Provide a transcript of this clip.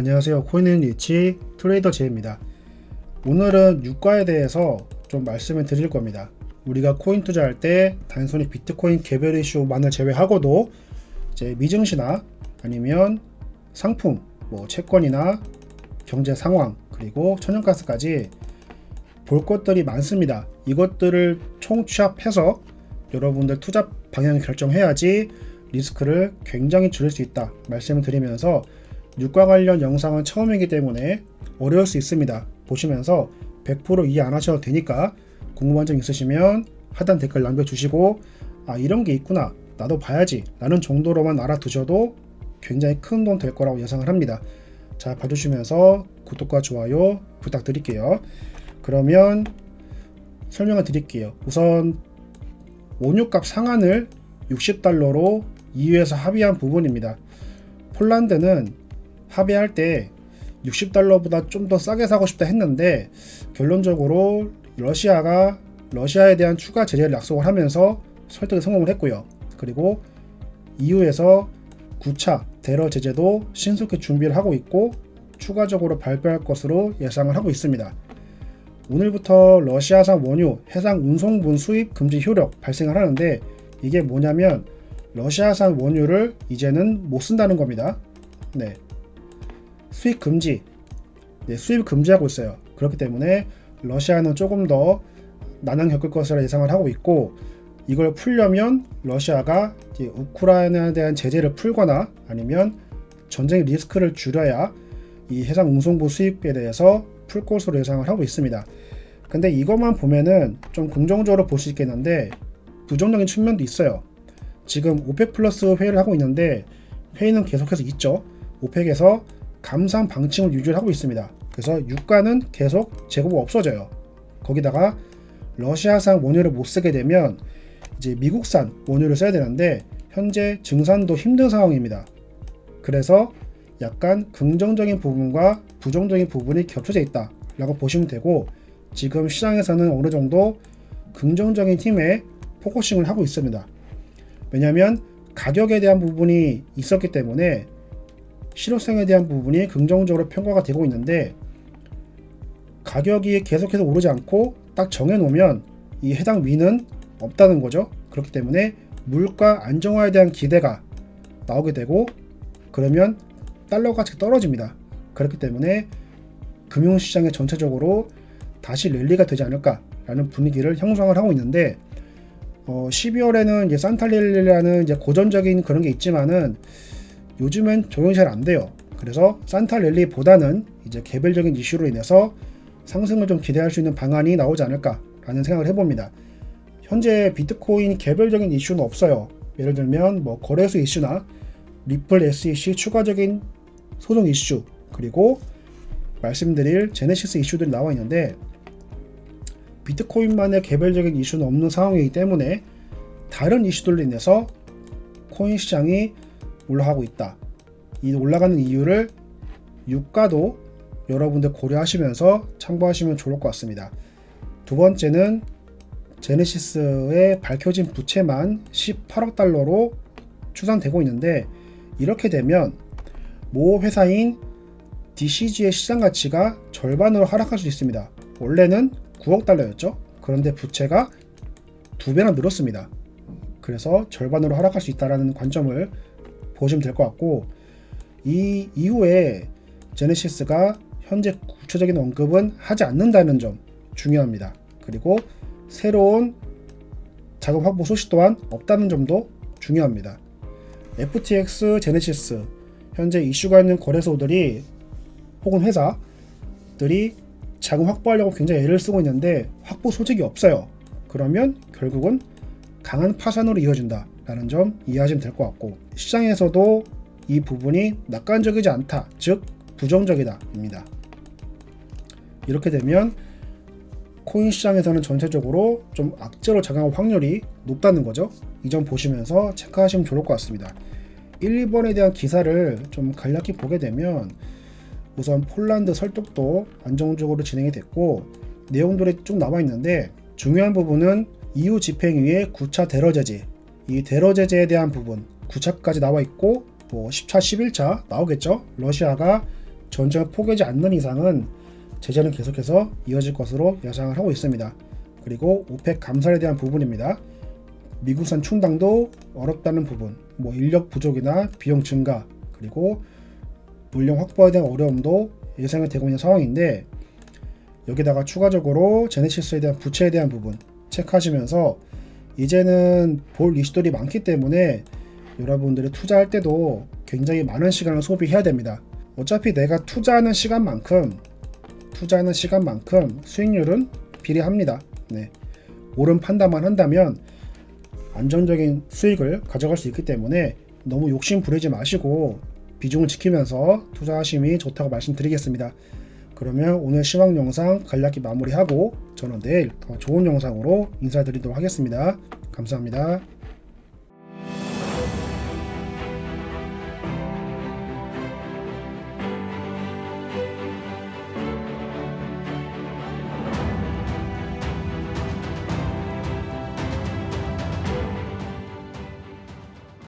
안녕하세요. 코인은 리치 트레이더 제입니다. 오늘은 유가에 대해서 좀 말씀을 드릴 겁니다. 우리가 코인 투자할 때 단순히 비트코인 개별 이슈만을 제외하고도 이제 미증시나 아니면 상품, 뭐 채권이나 경제 상황 그리고 천연가스까지 볼 것들이 많습니다. 이것들을 총취합해서 여러분들 투자 방향을 결정해야지 리스크를 굉장히 줄일 수 있다 말씀을 드리면서 유가 관련 영상은 처음이기 때문에 어려울 수 있습니다. 보시면서 100% 이해 안 하셔도 되니까 궁금한 점 있으시면 하단 댓글 남겨주시고 아 이런 게 있구나 나도 봐야지 라는 정도로만 알아두셔도 굉장히 큰 돈 될 거라고 예상을 합니다. 자 봐주시면서 구독과 좋아요 부탁드릴게요. 그러면 설명을 드릴게요. 우선 원유값 상한을 60달러로 EU에서 합의한 부분입니다. 폴란드는 합의할 때 60달러보다 좀 더 싸게 사고 싶다 했는데 결론적으로 러시아가 러시아에 대한 추가 제재를 약속을 하면서 설득에 성공을 했고요. 그리고 EU에서 9차 대러 제재도 신속히 준비를 하고 있고 추가적으로 발표할 것으로 예상을 하고 있습니다. 오늘부터 러시아산 원유 해상 운송분 수입 금지 효력 발생을 하는데 이게 뭐냐면 러시아산 원유를 이제는 못 쓴다는 겁니다. 네. 수입 금지. 네, 수입 금지하고 있어요. 그렇기 때문에 러시아는 조금 더 난항 겪을 것으로 예상을 하고 있고 이걸 풀려면 러시아가 우크라이나에 대한 제재를 풀거나 아니면 전쟁 리스크를 줄여야 이 해상 운송부 수입에 대해서 풀 것으로 예상을 하고 있습니다. 근데 이것만 보면은 좀 긍정적으로 볼 수 있겠는데 부정적인 측면도 있어요. 지금 오펙 플러스 회의를 하고 있는데 회의는 계속해서 있죠. 오펙에서 감산 방침을 유지를 하고 있습니다. 그래서 유가는 계속 재고가 없어져요. 거기다가 러시아산 원유를 못 쓰게 되면 이제 미국산 원유를 써야 되는데 현재 증산도 힘든 상황입니다. 그래서 약간 긍정적인 부분과 부정적인 부분이 겹쳐져 있다라고 보시면 되고 지금 시장에서는 어느 정도 긍정적인 팀에 포커싱을 하고 있습니다. 왜냐하면 가격에 대한 부분이 있었기 때문에 실효성에 대한 부분이 긍정적으로 평가가 되고 있는데 가격이 계속해서 오르지 않고 딱 정해놓으면 이 해당 위는 없다는 거죠. 그렇기 때문에 물가 안정화에 대한 기대가 나오게 되고 그러면 달러 가치가 떨어집니다. 그렇기 때문에 금융시장에 전체적으로 다시 랠리가 되지 않을까라는 분위기를 형성을 하고 있는데 어, 12월에는 이제 산타랠리라는 이제 고전적인 그런 게 있지만은 요즘엔 적용이 잘 안 돼요. 그래서 산타 랠리보다는 이제 개별적인 이슈로 인해서 상승을 좀 기대할 수 있는 방안이 나오지 않을까라는 생각을 해봅니다. 현재 비트코인 개별적인 이슈는 없어요. 예를 들면 뭐 거래소 이슈나 리플 SEC 추가적인 소송 이슈 그리고 말씀드릴 제네시스 이슈들이 나와 있는데 비트코인만의 개별적인 이슈는 없는 상황이기 때문에 다른 이슈들로 인해서 코인 시장이 올라가고 있다. 이 올라가는 이유를 유가도 여러분들 고려하시면서 참고하시면 좋을 것 같습니다. 두 번째는 제네시스의 밝혀진 부채만 18억 달러로 추산되고 있는데 이렇게 되면 모 회사인 DCG의 시장 가치가 절반으로 하락할 수 있습니다. 원래는 9억 달러였죠. 그런데 부채가 두 배나 늘었습니다. 그래서 절반으로 하락할 수 있다는 관점을 보시면 될 것 같고 이 이후에 제네시스가 현재 구체적인 언급은 하지 않는다는 점 중요합니다. 그리고 새로운 자금 확보 소식 또한 없다는 점도 중요합니다. FTX, 제네시스 현재 이슈가 있는 거래소들이 혹은 회사들이 자금 확보하려고 굉장히 애를 쓰고 있는데 확보 소식이 없어요. 그러면 결국은 강한 파산으로 이어진다 라는 점 이해하시면 될 것 같고 시장에서도 이 부분이 낙관적이지 않다, 즉 부정적이다 입니다. 이렇게 되면 코인 시장에서는 전체적으로 좀 악재로 작용할 확률이 높다는 거죠. 이 점 보시면서 체크하시면 좋을 것 같습니다. 1, 2번에 대한 기사를 좀 간략히 보게 되면 우선 폴란드 설득도 안정적으로 진행이 됐고 내용들이 쭉 나와 있는데 중요한 부분은 EU 집행위의 9차 대러 제재 이 대러 제재에 대한 부분 9차까지 나와 있고 뭐 10차, 11차 나오겠죠. 러시아가 전쟁을 포기하지 않는 이상은 제재는 계속해서 이어질 것으로 예상을 하고 있습니다. 그리고 오펙 감산에 대한 부분입니다. 미국산 충당도 어렵다는 부분, 뭐 인력 부족이나 비용 증가, 그리고 물량 확보에 대한 어려움도 예상이 되고 있는 상황인데 여기다가 추가적으로 제네시스에 대한 부채에 대한 부분 체크하시면서 이제는 볼 이슈들이 많기 때문에 여러분들이 투자할 때도 굉장히 많은 시간을 소비해야 됩니다. 어차피 내가 투자하는 시간만큼 투자하는 시간만큼 수익률은 비례합니다. 네. 옳은 판단만 한다면 안정적인 수익을 가져갈 수 있기 때문에 너무 욕심 부리지 마시고 비중을 지키면서 투자하심이 좋다고 말씀드리겠습니다. 그러면 오늘 시황 영상 간략히 마무리하고 저는 내일 더 좋은 영상으로 인사드리도록 하겠습니다. 감사합니다.